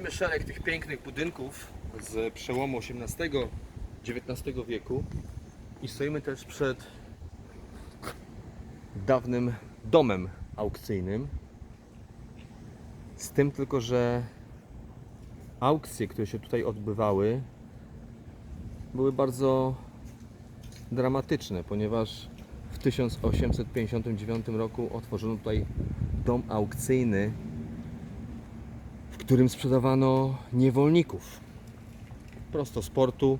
Widzimy szereg tych pięknych budynków z przełomu XVIII-XIX wieku i stoimy też przed dawnym domem aukcyjnym. Z tym tylko, że aukcje, które się tutaj odbywały, były bardzo dramatyczne, ponieważ w 1859 roku otworzono tutaj dom aukcyjny, którym sprzedawano niewolników. Prosto z portu,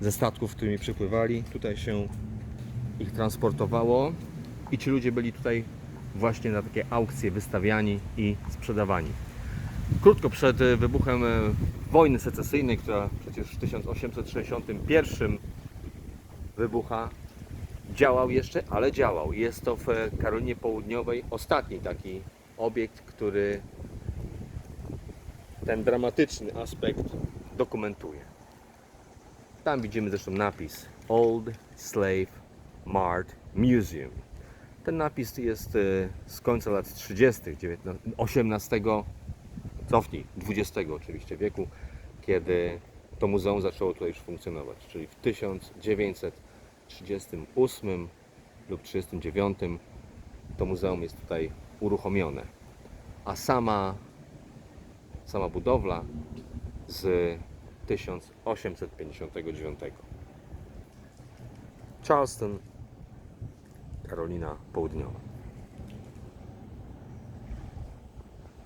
ze statków, którymi przypływali. Tutaj się ich transportowało i ci ludzie byli tutaj właśnie na takie aukcje wystawiani i sprzedawani. Krótko przed e, wybuchem e, wojny secesyjnej, która przecież w 1861 wybucha, działał jeszcze, ale działał. Jest to w e, Karolinie Południowej ostatni taki obiekt, który ten dramatyczny aspekt dokumentuje. Tam widzimy zresztą napis Old Slave Mart Museum. Ten napis jest e, z końca lat 30. XIX, XVIII, cofnij, XX oczywiście wieku, kiedy to muzeum zaczęło tutaj już funkcjonować, czyli w 1938 lub 1939 to muzeum jest tutaj uruchomione. A sama, sama budowla z 1859. Charleston, Karolina Południowa.